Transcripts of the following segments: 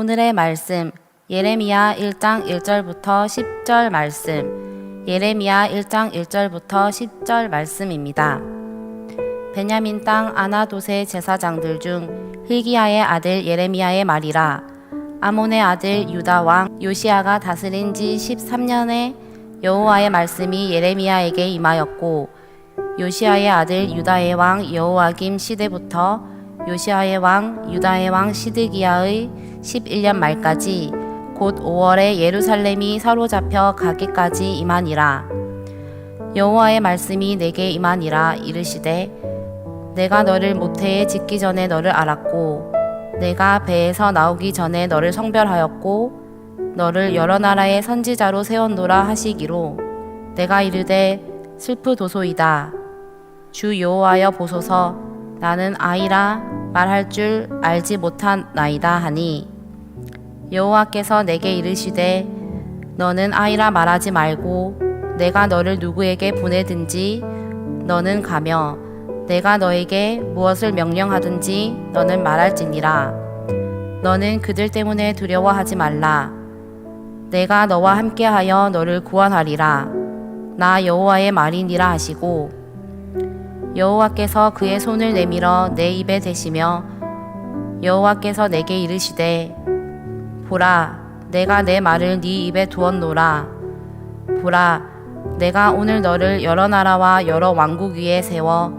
오늘의 말씀 예레미야 1장 1절부터 10절 말씀 예레미야 1장 1절부터 10절 말씀입니다. 베냐민 땅 아나도세 제사장들 중 hil기야의 아들 예레미야의 말이라 아몬의 아들 유다 왕 요시아가 다스린 지 13년에 여호와의 말씀이 예레미야에게 임하였고 요시아의 아들 유다의 왕 여호와김 시대부터 요시아의 왕 유다의 왕 시드기야의 11년 말까지 곧 5월에 예루살렘이 사로잡혀 가기까지 임하니라. 여호와의 말씀이 내게 임하니라 이르시되 내가 너를 모태에 짓기 전에 너를 알았고 내가 배에서 나오기 전에 너를 성별하였고 너를 여러 나라의 선지자로 세웠노라 하시기로 내가 이르되 슬프도소이다. 주 여호와여 보소서. 나는 아이라 말할 줄 알지 못한 나이다 하니 여호와께서 내게 이르시되 너는 아이라 말하지 말고 내가 너를 누구에게 보내든지 너는 가며 내가 너에게 무엇을 명령하든지 너는 말할지니라. 너는 그들 때문에 두려워하지 말라. 내가 너와 함께하여 너를 구원하리라. 나 여호와의 말이니라 하시고 여호와께서 그의 손을 내밀어 내 입에 대시며 여호와께서 내게 이르시되 보라 내가 내 말을 네 입에 두었노라 보라 내가 오늘 너를 여러 나라와 여러 왕국 위에 세워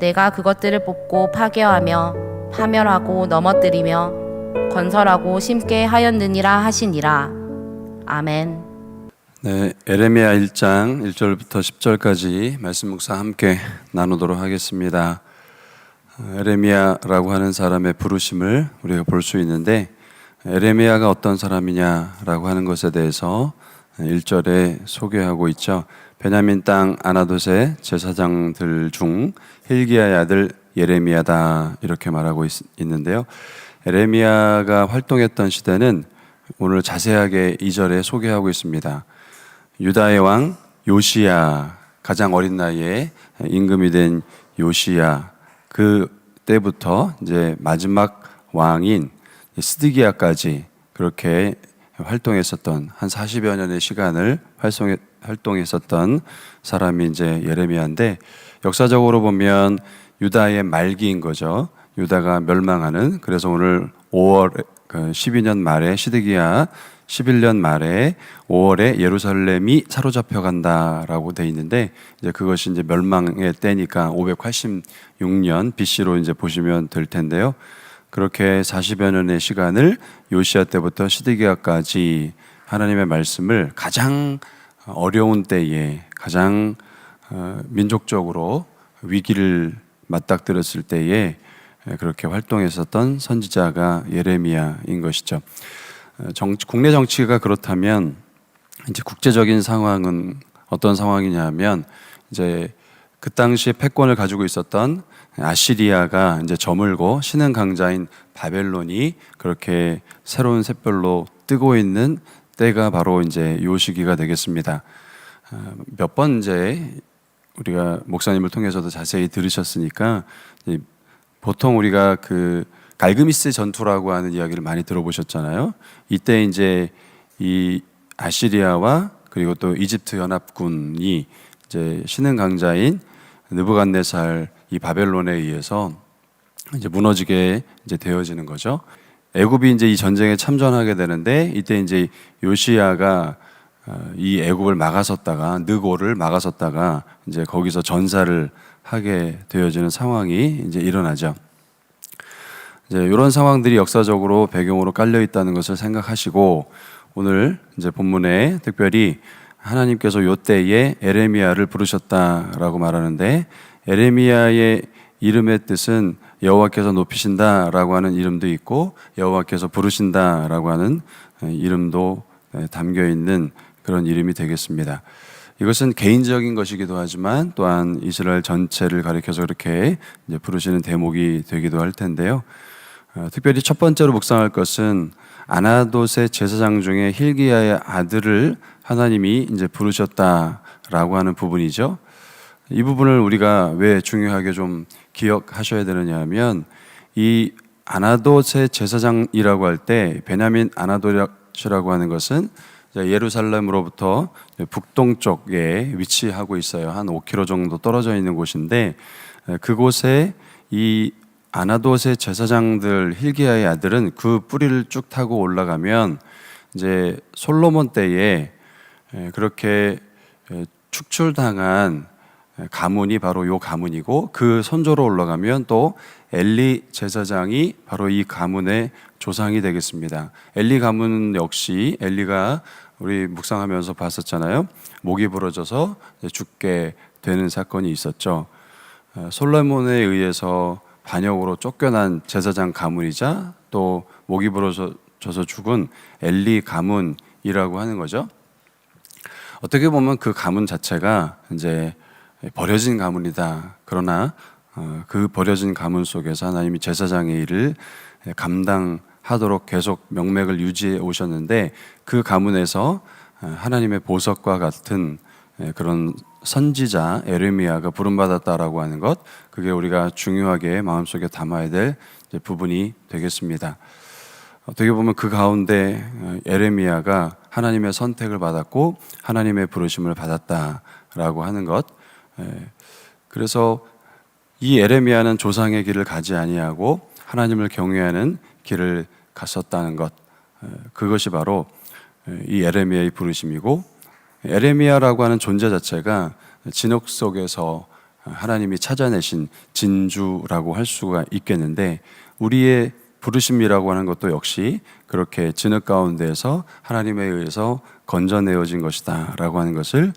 내가 그것들을 뽑고 파괴하며 파멸하고 넘어뜨리며 건설하고 심게 하였느니라 하시니라 아멘. 네, 에레미야 1장 1절부터 10절까지 말씀 묵사 함께 나누도록 하겠습니다. 어, 에레미야라고 하는 사람의 부르심을 우리가 볼 수 있는데 에레미야가 어떤 사람이냐라고 하는 것에 대해서 1절에 소개하고 있죠. 베냐민 땅 아나돗의 제사장들 중 힐기야의 아들 예레미야다 이렇게 말하고 있, 있는데요. 에레미야가 활동했던 시대는 오늘 자세하게 2절에 소개하고 있습니다. 유다의 왕 요시야 가장 어린 나이에 임금이 된 요시야 그 때부터 이제 마지막 왕인 스드기야까지 그렇게 활동했었던 한 40여 년의 시간을 활동했었던 사람이 이제 예레미야인데 역사적으로 보면 유다의 말기인 거죠. 유다가 멸망하는 그래서 오늘 5월 그 12년 말에 시드기야 11년 말에 5월에 예루살렘이 사로잡혀 간다라고 돼 있는데 이제 그것이 이제 멸망의 때니까 586년 BC로 이제 보시면 될 텐데요. 그렇게 40여 년의 시간을 요시아 때부터 시드기야까지 하나님의 말씀을 가장 어려운 때에 가장 어, 민족적으로 위기를 맞닥뜨렸을 때에 그렇게 활동했었던 선지자가 예레미야인 것이죠. 어, 정, 국내 정치가 그렇다면 이제 국제적인 상황은 어떤 상황이냐면 이제 그 당시에 패권을 가지고 있었던 아시리아가 이제 저물고 신흥 강자인 바벨론이 그렇게 새로운 샛별로 뜨고 있는 때가 바로 이제 요 시기가 되겠습니다. 어, 몇번 이제 우리가 목사님을 통해서도 자세히 들으셨으니까 보통 우리가 그 갈그미스 전투라고 하는 이야기를 많이 들어보셨잖아요. 이때 이제 이 아시리아와 그리고 또 이집트 연합군이 이제 신흥 강자인 느부갓네살 이 바벨론에 의해서 이제 무너지게 이제 되어지는 거죠. 애굽이 이제 이 전쟁에 참전하게 되는데 이때 이제 요시야가 어, 이 애굽을 막아섰다가 느고를 막아섰다가 이제 거기서 전사를 하게 되어지는 상황이 이제 일어나죠. 이제 이런 상황들이 역사적으로 배경으로 깔려 있다는 것을 생각하시고 오늘 이제 본문에 특별히 하나님께서 요 때에 에레미야를 부르셨다라고 말하는데 에레미야의 이름의 뜻은 여호와께서 높이신다라고 하는 이름도 있고 여호와께서 부르신다라고 하는 이름도 담겨 있는 그런 이름이 되겠습니다. 이것은 개인적인 것이기도 하지만 또한 이스라엘 전체를 가리켜서 이렇게 부르시는 대목이 되기도 할 텐데요. 어, 특별히 첫 번째로 묵상할 것은 아나돗의 제사장 중에 힐기야의 아들을 하나님이 이제 부르셨다라고 하는 부분이죠. 이 부분을 우리가 왜 중요하게 좀 기억하셔야 되느냐 하면 이 아나돗의 제사장이라고 할 때 베냐민 아나돗이라고 하는 것은 예루살렘으로부터 북동쪽에 위치하고 있어요. 한 5km 정도 떨어져 있는 곳인데 에, 그곳에 이 아나돗의 제사장들 hil기야의 아들은 그 뿌리를 쭉 타고 올라가면 이제 솔로몬 때에 에, 그렇게 에, 축출당한 가문이 바로 요 가문이고 그 선조로 올라가면 또 엘리 제사장이 바로 이 가문의 조상이 되겠습니다. 엘리 가문 역시 엘리가 우리 묵상하면서 봤었잖아요. 목이 부러져서 죽게 되는 사건이 있었죠. 어, 솔로몬에 의해서 반역으로 쫓겨난 제사장 가문이자 또 목이 부러져서 죽은 엘리 가문이라고 하는 거죠. 어떻게 보면 그 가문 자체가 이제 버려진 가문이다. 그러나 어, 그 버려진 가문 속에서 하나님이 제사장의 일을 감당하도록 계속 명맥을 유지해 오셨는데 그 가문에서 어, 하나님의 보석과 같은 예, 그런 선지자 에르미야가 부름받았다라고 하는 것 그게 우리가 중요하게 마음속에 담아야 될 부분이 되겠습니다. 어떻게 보면 그 가운데 어, 에레미야가 하나님의 선택을 받았고 하나님의 부르심을 받았다라고 하는 것. 예. 그래서 이 에레미야는 조상의 길을 가지 아니하고 하나님을 경외하는 길을 갔었다는 것. 예, 그것이 바로 예, 이 에레미야의 부르심이고 에레미야라고 하는 존재 자체가 진흙 속에서 하나님이 찾아내신 진주라고 할 수가 있겠는데 우리의 부르심이라고 하는 것도 역시 그렇게 진흙 가운데에서 하나님에 의해서 건져내어진 것이다라고 하는 것을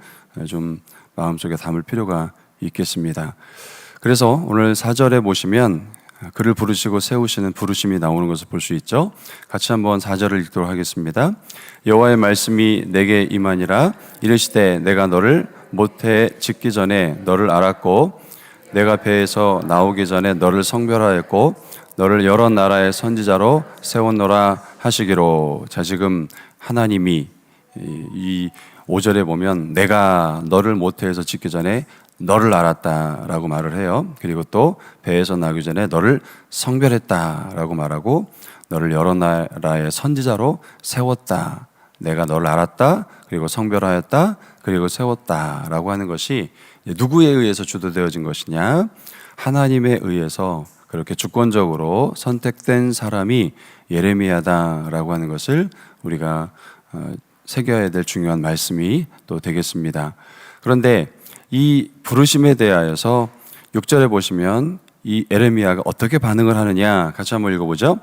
좀 마음속에 담을 필요가 있겠습니다. 그래서 오늘 사절에 보시면 그를 부르시고 세우시는 부르심이 나오는 것을 볼 수 있죠. 같이 한번 사절을 읽도록 하겠습니다. 여호와의 말씀이 내게 임하니라 이르시되 내가 너를 모태 짓기 전에 너를 알았고 내가 배에서 나오기 전에 너를 성별하였고 너를 여러 나라의 선지자로 세웠노라 하시기로 자 지금 하나님이 이 5절에 보면 내가 너를 모태에서 짓기 전에 너를 알았다라고 말을 해요. 그리고 또 배에서 나기 전에 너를 성별했다라고 말하고 너를 여러 나라의 선지자로 세웠다. 내가 너를 알았다. 그리고 성별하였다. 그리고 세웠다라고 하는 것이 누구에 의해서 주도되어진 것이냐? 하나님에 의해서 그렇게 주권적으로 선택된 사람이 예레미야다라고 하는 것을 우리가 어, 새겨야 될 중요한 말씀이 또 되겠습니다. 그런데 이 부르심에 대하여서 6절에 보시면 이 에레미야가 어떻게 반응을 하느냐 같이 한번 읽어보죠.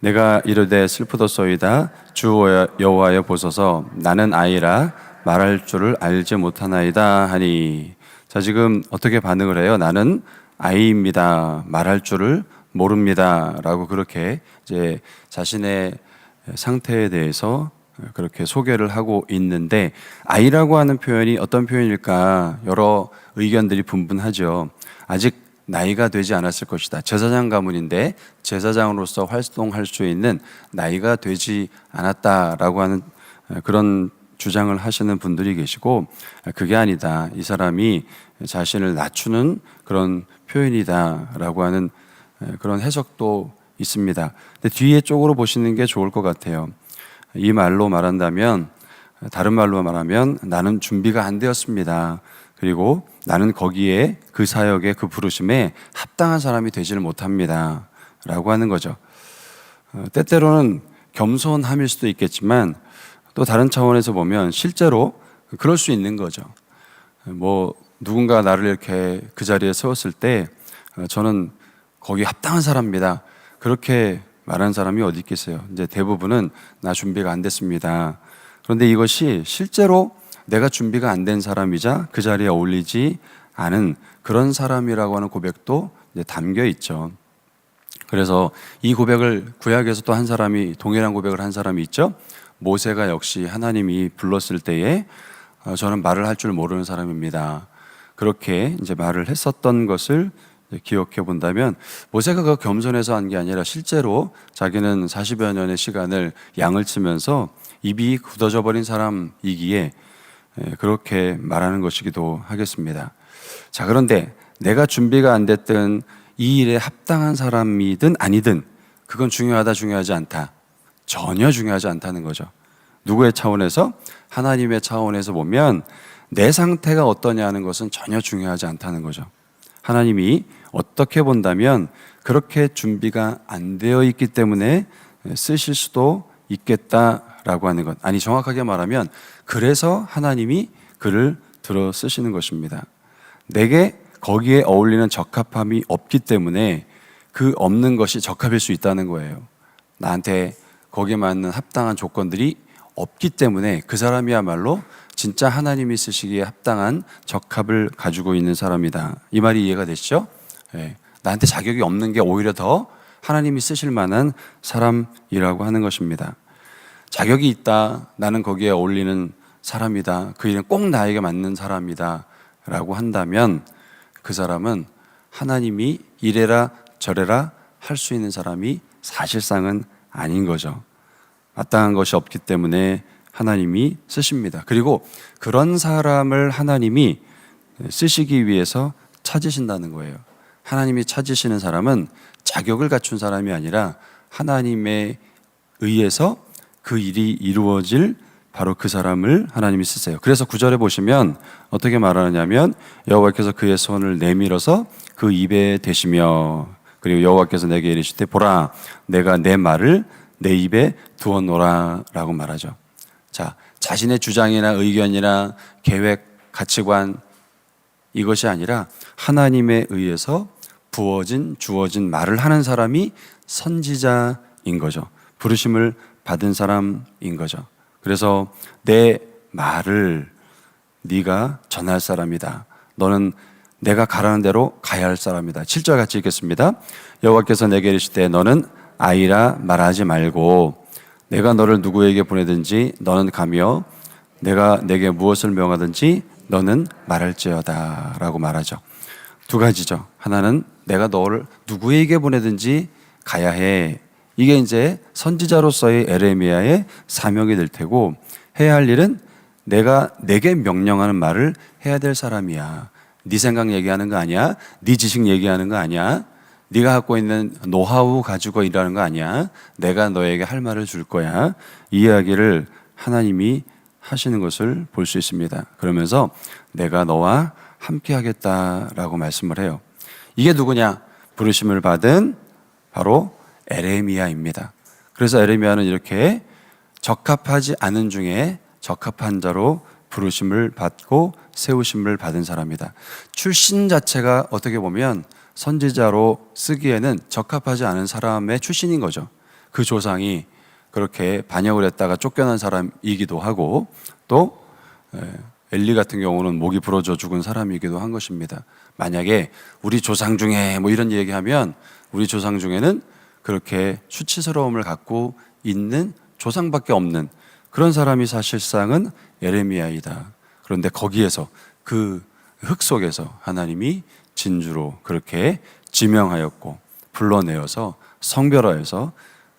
내가 이르되 슬프도소이다 주 여호와여 보소서 나는 아이라 말할 줄을 알지 못하나이다 하니 자 지금 어떻게 반응을 해요? 나는 아이입니다. 말할 줄을 모릅니다라고 그렇게 이제 자신의 상태에 대해서 그렇게 소개를 하고 있는데 아이라고 하는 표현이 어떤 표현일까 여러 의견들이 분분하죠. 아직 나이가 되지 않았을 것이다. 제사장 가문인데 제사장으로서 활동할 수 있는 나이가 되지 않았다라고 하는 그런 주장을 하시는 분들이 계시고 그게 아니다. 이 사람이 자신을 낮추는 그런 표현이다라고 하는 그런 해석도 있습니다. 근데 뒤에 쪽으로 보시는 게 좋을 것 같아요. 이 말로 말한다면 다른 말로 말하면 나는 준비가 안 되었습니다. 그리고 나는 거기에 그 사역에 그 부르심에 합당한 사람이 되지를 못합니다. 라고 하는 거죠. 어, 때때로는 겸손함일 수도 있겠지만 또 다른 차원에서 보면 실제로 그럴 수 있는 거죠. 뭐 누군가 나를 이렇게 그 자리에 세웠을 때 어, 저는 거기 합당한 사람입니다. 그렇게 말하는 사람이 어디 있겠어요? 이제 대부분은 나 준비가 안 됐습니다. 그런데 이것이 실제로 내가 준비가 안 된 사람이자 그 자리에 어울리지 않은 그런 사람이라고 하는 고백도 담겨 있죠. 그래서 이 고백을 구약에서 또 한 사람이 동일한 고백을 한 사람이 있죠. 모세가 역시 하나님이 불렀을 때에 어, 저는 말을 할 줄 모르는 사람입니다. 그렇게 이제 말을 했었던 것을 기억해 본다면 모세가 그 겸손해서 한 게 아니라 실제로 자기는 40여 년의 시간을 양을 치면서 입이 굳어져 버린 사람이기에 그렇게 말하는 것이기도 하겠습니다. 자, 그런데 내가 준비가 안 됐든 이 일에 합당한 사람이든 아니든 그건 중요하다 중요하지 않다. 전혀 중요하지 않다는 거죠. 누구의 차원에서 하나님의 차원에서 보면 내 상태가 어떠냐는 것은 전혀 중요하지 않다는 거죠. 하나님이 어떻게 본다면 그렇게 준비가 안 되어 있기 때문에 쓰실 수도 있겠다라고 하는 것. 아니 정확하게 말하면 그래서 하나님이 그를 들어 쓰시는 것입니다. 내게 거기에 어울리는 적합함이 없기 때문에 그 없는 것이 적합일 수 있다는 거예요. 나한테 거기에 맞는 합당한 조건들이 없기 때문에 그 사람이야말로 진짜 하나님이 쓰시기에 합당한 적합을 가지고 있는 사람이다. 이 말이 이해가 되시죠? 예. 나한테 자격이 없는 게 오히려 더 하나님이 쓰실 만한 사람이라고 하는 것입니다. 자격이 있다. 나는 거기에 어울리는 사람이다. 그 일은 꼭 나에게 맞는 사람이다. 라고 한다면 그 사람은 하나님이 이래라 저래라 할 수 있는 사람이 사실상은 아닌 거죠. 마땅한 것이 없기 때문에 하나님이 쓰십니다. 그리고 그런 사람을 하나님이 쓰시기 위해서 찾으신다는 거예요. 하나님이 찾으시는 사람은 자격을 갖춘 사람이 아니라 하나님에 의해서 그 일이 이루어질 바로 그 사람을 하나님이 쓰세요. 그래서 구절에 보시면 어떻게 말하냐면 여호와께서 그의 손을 내밀어서 그 입에 대시며 그리고 여호와께서 내게 이르시되 보라 내가 내 말을 내 입에 두어 놓으라라고 말하죠. 자, 자신의 주장이나 의견이나 계획, 가치관 이것이 아니라 하나님에 의해서 부어진 주어진 말을 하는 사람이 선지자인 거죠. 부르심을 받은 사람인 거죠. 그래서 내 말을 네가 전할 사람이다. 너는 내가 가라는 대로 가야 할 사람이다. 7절 같이 읽겠습니다. 여호와께서 내게 이르시되 너는 아이라 말하지 말고 내가 너를 누구에게 보내든지 너는 가며 내가 내게 무엇을 명하든지 너는 말할지어다라고 말하죠. 두 가지죠. 하나는 내가 너를 누구에게 보내든지 가야 해. 이게 이제 선지자로서의 에레미야의 사명이 될 테고 해야 할 일은 내가 내게 명령하는 말을 해야 될 사람이야. 네 생각 얘기하는 거 아니야. 네 지식 얘기하는 거 아니야. 네가 갖고 있는 노하우 가지고 일하는 거 아니야. 내가 너에게 할 말을 줄 거야. 이 이야기를 하나님이 하시는 것을 볼 수 있습니다. 그러면서 내가 너와 함께 하겠다라고 말씀을 해요. 이게 누구냐? 부르심을 받은 바로 에레미야입니다. 그래서 에레미야는 이렇게 적합하지 않은 중에 적합한 자로 부르심을 받고 세우심을 받은 사람이다. 출신 자체가 어떻게 보면 선지자로 쓰기에는 적합하지 않은 사람의 출신인 거죠. 그 조상이 그렇게 반역을 했다가 쫓겨난 사람이기도 하고 또 에, 엘리 같은 경우는 목이 부러져 죽은 사람이기도 한 것입니다. 만약에 우리 조상 중에 뭐 이런 얘기하면 우리 조상 중에는 그렇게 수치스러움을 갖고 있는 조상밖에 없는 그런 사람이 사실상은 에레미야이다. 그런데 거기에서 그 흙 속에서 하나님이 진주로 그렇게 지명하였고 불러내어서 성별화해서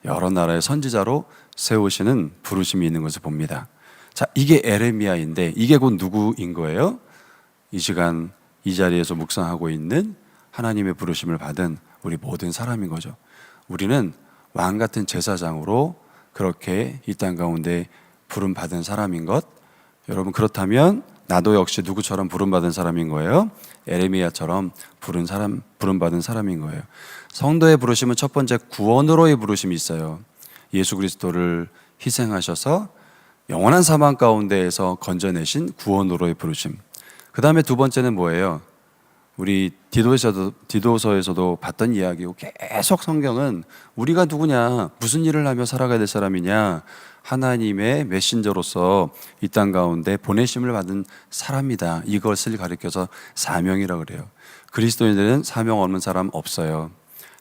여러 나라의 선지자로 세우시는 부르심이 있는 것을 봅니다. 자, 이게 에레미야인데 이게 곧 누구인 거예요? 이 시간 이 자리에서 묵상하고 있는 하나님의 부르심을 받은 우리 모든 사람인 거죠. 우리는 왕 같은 제사장으로 그렇게 이 땅 가운데 부름 받은 사람인 것. 여러분 그렇다면 나도 역시 누구처럼 부름 받은 사람인 거예요. 에레미야처럼 부른 사람 부름 받은 사람인 거예요. 성도의 부르심은 첫 번째 구원으로의 부르심이 있어요. 예수 그리스도를 희생하셔서 영원한 사망 가운데에서 건져내신 구원으로의 부르심. 그 다음에 두 번째는 뭐예요? 우리 디도서에서도, 디도서에서도 봤던 이야기고 계속 성경은 우리가 누구냐, 무슨 일을 하며 살아가야 될 사람이냐, 하나님의 메신저로서 이 땅 가운데 보내심을 받은 사람이다. 이것을 가리켜서 사명이라고 그래요. 그리스도인들은 사명 없는 사람 없어요.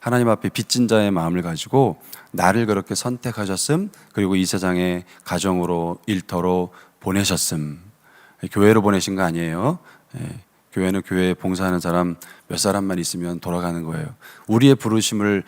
하나님 앞에 빚진 자의 마음을 가지고 나를 그렇게 선택하셨음, 그리고 이 세상에 가정으로 일터로 보내셨음. 교회로 보내신 거 아니에요. 예. 교회는 교회에 봉사하는 사람 몇 사람만 있으면 돌아가는 거예요. 우리의 부르심을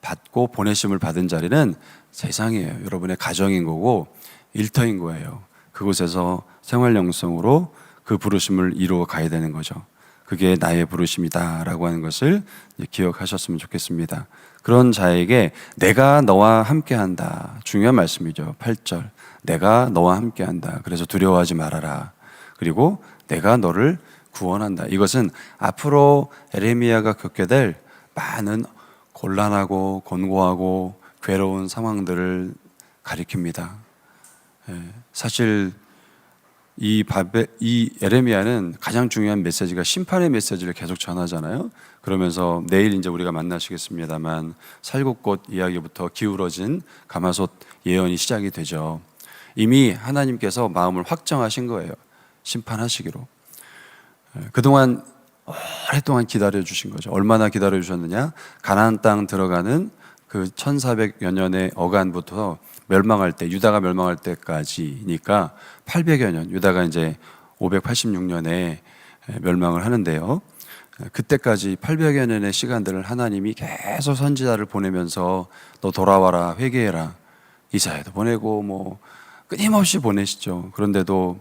받고 보내심을 받은 자리는 세상이에요. 여러분의 가정인 거고 일터인 거예요. 그곳에서 생활 영성으로 그 부르심을 이루어 가야 되는 거죠. 그게 나의 부르심이다라고 하는 것을 기억하셨으면 좋겠습니다. 그런 자에게 내가 너와 함께한다. 중요한 말씀이죠. 8절. 내가 너와 함께한다. 그래서 두려워하지 말아라. 그리고 내가 너를 구원한다. 이것은 앞으로 에레미야가 겪게 될 많은 곤란하고 곤고하고 괴로운 상황들을 가리킵니다. 예, 사실 이 바베 이 에레미야는 가장 중요한 메시지가 심판의 메시지를 계속 전하잖아요. 그러면서 내일 이제 우리가 만나시겠습니다만 살구꽃 이야기부터 기울어진 가마솥 예언이 시작이 되죠. 이미 하나님께서 마음을 확정하신 거예요. 심판하시기로. 예, 그동안 오랫동안 기다려 주신 거죠. 얼마나 기다려 주셨느냐? 가나안 땅 들어가는 그 1400여 년의 어간부터 멸망할 때 유다가 멸망할 때까지니까 800여 년 유다가 이제 586년에 멸망을 하는데요. 그때까지 800여 년의 시간들을 하나님이 계속 선지자를 보내면서 너 돌아와라 회개해라 이사야도 보내고 뭐 끊임없이 보내시죠. 그런데도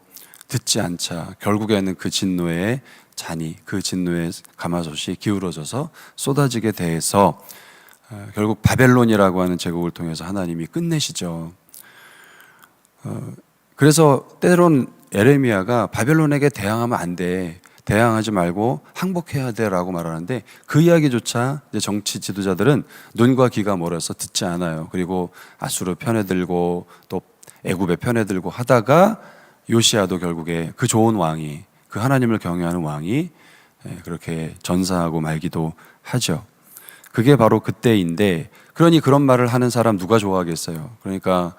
듣지 않자 결국에는 그 진노의 잔이 그 진노의 가마솥이 기울어져서 쏟아지게 돼서 어, 결국 바벨론이라고 하는 제국을 통해서 하나님이 끝내시죠. 어, 그래서 때론 에레미야가 바벨론에게 대항하면 안 돼. 대항하지 말고 항복해야 돼라고 말하는데 그 이야기조차 정치 지도자들은 눈과 귀가 멀어서 듣지 않아요. 그리고 아수르 편에 들고 또 애굽의 편에 들고 하다가 요시아도 결국에 그 좋은 왕이 그 하나님을 경외하는 왕이 예, 그렇게 전사하고 말기도 하죠. 그게 바로 그때인데 그러니 그런 말을 하는 사람 누가 좋아하겠어요. 그러니까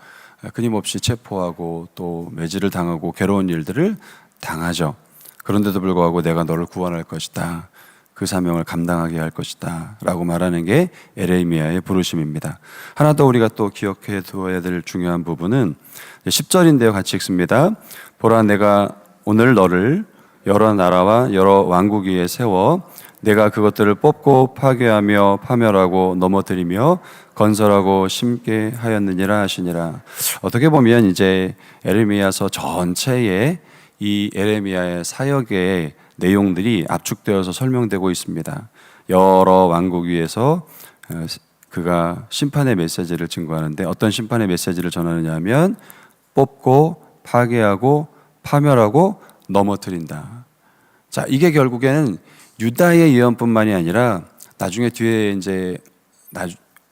끊임없이 체포하고 또 매질을 당하고 괴로운 일들을 당하죠. 그런데도 불구하고 내가 너를 구원할 것이다. 그 사명을 감당하게 할 것이다. 라고 말하는 게 에레미야의 부르심입니다. 하나 더 우리가 또 기억해 두어야 될 중요한 부분은 10절인데요. 같이 읽습니다. 보라 내가 오늘 너를 여러 나라와 여러 왕국 위에 세워 내가 그것들을 뽑고 파괴하며 파멸하고 넘어뜨리며 건설하고 심게 하였느니라 하시니라. 어떻게 보면 이제 에레미야서 전체에 이 에레미야의 사역의 내용들이 압축되어서 설명되고 있습니다. 여러 왕국 위에서 어, 그가 심판의 메시지를 증거하는데 어떤 심판의 메시지를 전하느냐면 뽑고 파괴하고 파멸하고 넘어뜨린다. 자, 이게 결국에는 유다의 예언뿐만이 아니라 나중에 뒤에 이제 나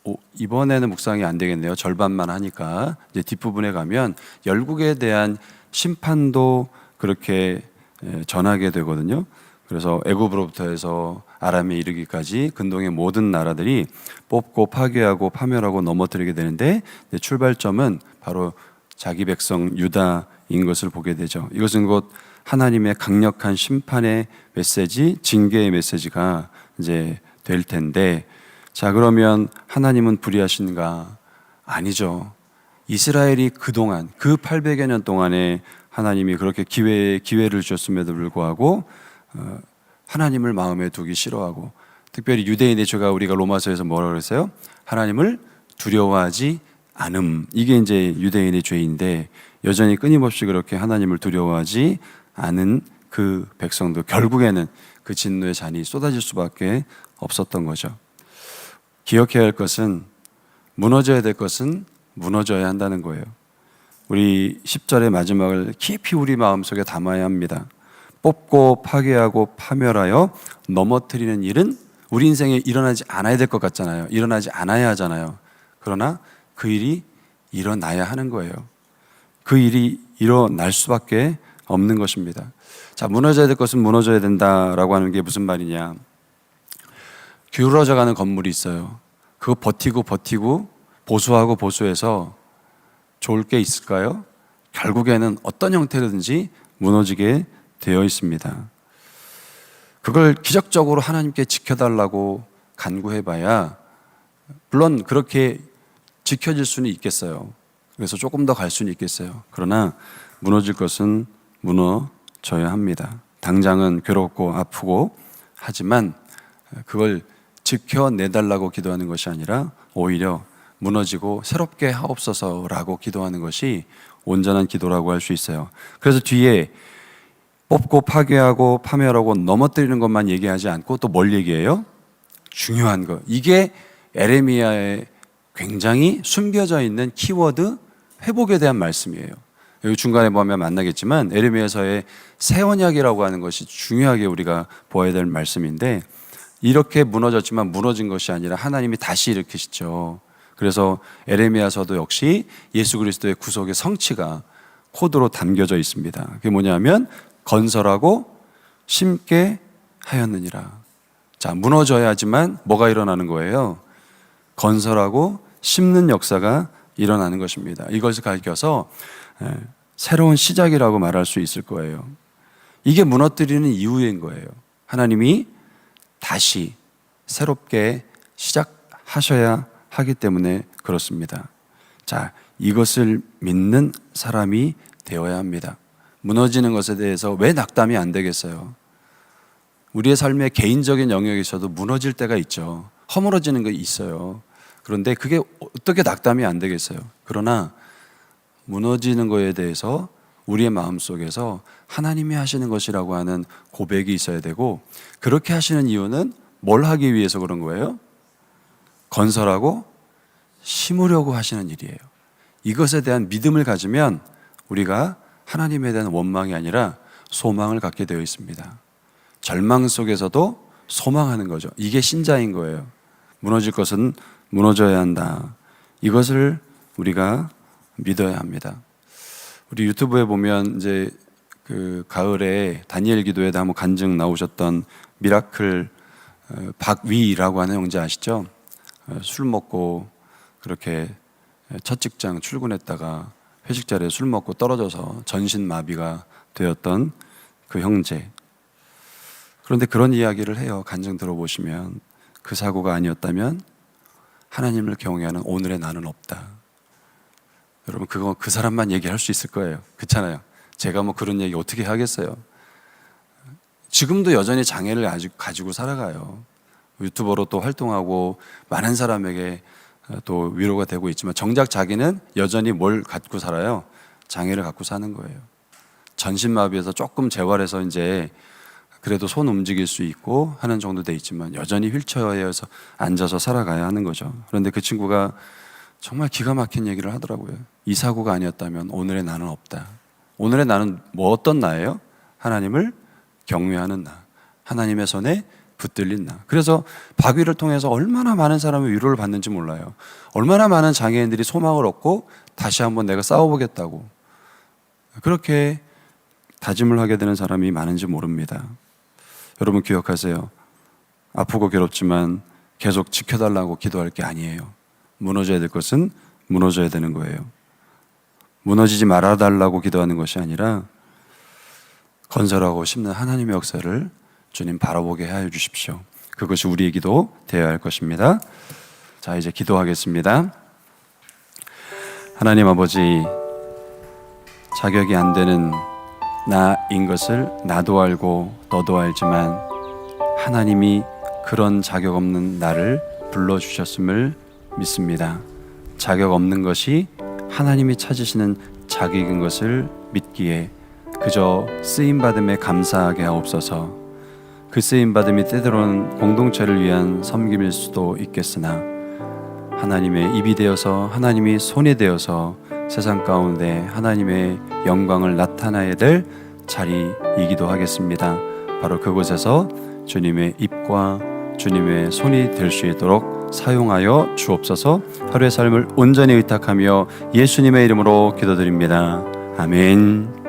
오, 이번에는 묵상이 안 되겠네요. 절반만 하니까 이제 뒷부분에 가면 열국에 대한 심판도 그렇게 에, 전하게 되거든요. 그래서 애굽으로부터 해서 아람에 이르기까지 근동의 모든 나라들이 뽑고 파괴하고 파멸하고 넘어뜨리게 되는데 출발점은 바로 자기 백성 유다인 것을 보게 되죠. 이것은 곧 하나님의 강력한 심판의 메시지, 징계의 메시지가 이제 될 텐데, 자, 그러면 하나님은 불의하신가? 아니죠. 이스라엘이 그동안, 그 800여 년 동안에 하나님이 그렇게 기회, 기회를 주셨음에도 불구하고, 어, 하나님을 마음에 두기 싫어하고, 특별히 유대인의 죄가 우리가 로마서에서 뭐라 그랬어요? 하나님을 두려워하지 않음. 이게 이제 유대인의 죄인데, 여전히 끊임없이 그렇게 하나님을 두려워하지 않은 그 백성도 결국에는 그 진노의 잔이 쏟아질 수밖에 없었던 거죠. 기억해야 할 것은 무너져야 될 것은 무너져야 한다는 거예요. 우리 10절의 마지막을 깊이 우리 마음속에 담아야 합니다. 뽑고 파괴하고 파멸하여 넘어뜨리는 일은 우리 인생에 일어나지 않아야 될 것 같잖아요. 일어나지 않아야 하잖아요. 그러나 그 일이 일어나야 하는 거예요. 그 일이 일어날 수밖에 없는 것입니다. 자, 무너져야 될 것은 무너져야 된다라고 하는 게 무슨 말이냐? 기울어져 가는 건물이 있어요. 그거 버티고 버티고 보수하고 보수해서 좋을 게 있을까요? 결국에는 어떤 형태로든지 무너지게 되어 있습니다. 그걸 기적적으로 하나님께 지켜달라고 간구해봐야 물론 그렇게 지켜질 수는 있겠어요. 그래서 조금 더 갈 수는 있겠어요. 그러나 무너질 것은 무너져야 합니다. 당장은 괴롭고 아프고 하지만 그걸 지켜내달라고 기도하는 것이 아니라 오히려 무너지고 새롭게 하옵소서라고 기도하는 것이 온전한 기도라고 할 수 있어요. 그래서 뒤에 뽑고 파괴하고 파멸하고 넘어뜨리는 것만 얘기하지 않고 또 뭘 얘기해요? 중요한 거. 이게 에레미야의 굉장히 숨겨져 있는 키워드 회복에 대한 말씀이에요. 여기 중간에 보면 만나겠지만 에레미야서의 새 언약이라고 하는 것이 중요하게 우리가 보아야 될 말씀인데 이렇게 무너졌지만 무너진 것이 아니라 하나님이 다시 일으키시죠. 그래서 에레미야서도 역시 예수 그리스도의 구속의 성취가 코드로 담겨져 있습니다. 그게 뭐냐면 건설하고 심게 하였느니라. 자, 무너져야 하지만 뭐가 일어나는 거예요? 건설하고 심는 역사가 일어나는 것입니다. 이것을 가리켜서 에, 새로운 시작이라고 말할 수 있을 거예요. 이게 무너뜨리는 이유인 거예요. 하나님이 다시 새롭게 시작하셔야 하기 때문에 그렇습니다. 자, 이것을 믿는 사람이 되어야 합니다. 무너지는 것에 대해서 왜 낙담이 안 되겠어요? 우리의 삶의 개인적인 영역에서도 무너질 때가 있죠. 허물어지는 게 있어요. 그런데 그게 어떻게 낙담이 안 되겠어요? 그러나 무너지는 거에 대해서 우리의 마음 속에서 하나님이 하시는 것이라고 하는 고백이 있어야 되고 그렇게 하시는 이유는 뭘 하기 위해서 그런 거예요? 건설하고 심으려고 하시는 일이에요. 이것에 대한 믿음을 가지면 우리가 하나님에 대한 원망이 아니라 소망을 갖게 되어 있습니다. 절망 속에서도 소망하는 거죠. 이게 신자인 거예요. 무너질 것은 무너져야 한다. 이것을 우리가 믿어야 합니다. 우리 유튜브에 보면 이제 그 가을에 다니엘 기도에도 한번 간증 나오셨던 미라클 어, 박위라고 하는 형제 아시죠? 어, 술 먹고 그렇게 첫 직장 출근했다가 회식 자리에 술 먹고 떨어져서 전신 마비가 되었던 그 형제. 그런데 그런 이야기를 해요. 간증 들어보시면 그 사고가 아니었다면 하나님을 경외하는 오늘의 나는 없다. 여러분 그거 그 사람만 얘기할 수 있을 거예요. 그렇잖아요. 제가 뭐 그런 얘기 어떻게 하겠어요. 지금도 여전히 장애를 가지고 살아가요. 유튜버로 또 활동하고 많은 사람에게 또 위로가 되고 있지만 정작 자기는 여전히 뭘 갖고 살아요? 장애를 갖고 사는 거예요. 전신마비에서 조금 재활해서 이제 그래도 손 움직일 수 있고 하는 정도 돼 있지만 여전히 휠체어에서 앉아서 살아가야 하는 거죠. 그런데 그 친구가 정말 기가 막힌 얘기를 하더라고요. 이 사고가 아니었다면 오늘의 나는 없다. 오늘의 나는 뭐 어떤 나예요? 하나님을 경외하는 나. 하나님의 손에 붙들린 나. 그래서 박위를 통해서 얼마나 많은 사람이 위로를 받는지 몰라요. 얼마나 많은 장애인들이 소망을 얻고 다시 한번 내가 싸워보겠다고. 그렇게 다짐을 하게 되는 사람이 많은지 모릅니다. 여러분 기억하세요. 아프고 괴롭지만 계속 지켜달라고 기도할 게 아니에요. 무너져야 될 것은 무너져야 되는 거예요. 무너지지 말아 달라고 기도하는 것이 아니라 건설하고 심는 하나님의 역사를 주님 바라보게 하여 주십시오. 그것이 우리의 기도 되어야 할 것입니다. 자, 이제 기도하겠습니다. 하나님 아버지, 자격이 안 되는 나인 것을 나도 알고 너도 알지만 하나님이 그런 자격 없는 나를 불러 주셨음을 믿습니다. 자격 없는 것이 하나님이 찾으시는 자격인 것을 믿기에 그저 쓰임 받음에 감사하게 하옵소서. 그 쓰임 받음이 때때로는 공동체를 위한 섬김일 수도 있겠으나 하나님의 입이 되어서 하나님이 손이 되어서 세상 가운데 하나님의 영광을 나타나야 될 자리이기도 하겠습니다. 바로 그곳에서 주님의 입과 주님의 손이 될 수 있도록 사용하여 주옵소서 하루의 삶을 온전히 의탁하며 예수님의 이름으로 기도드립니다. 아멘.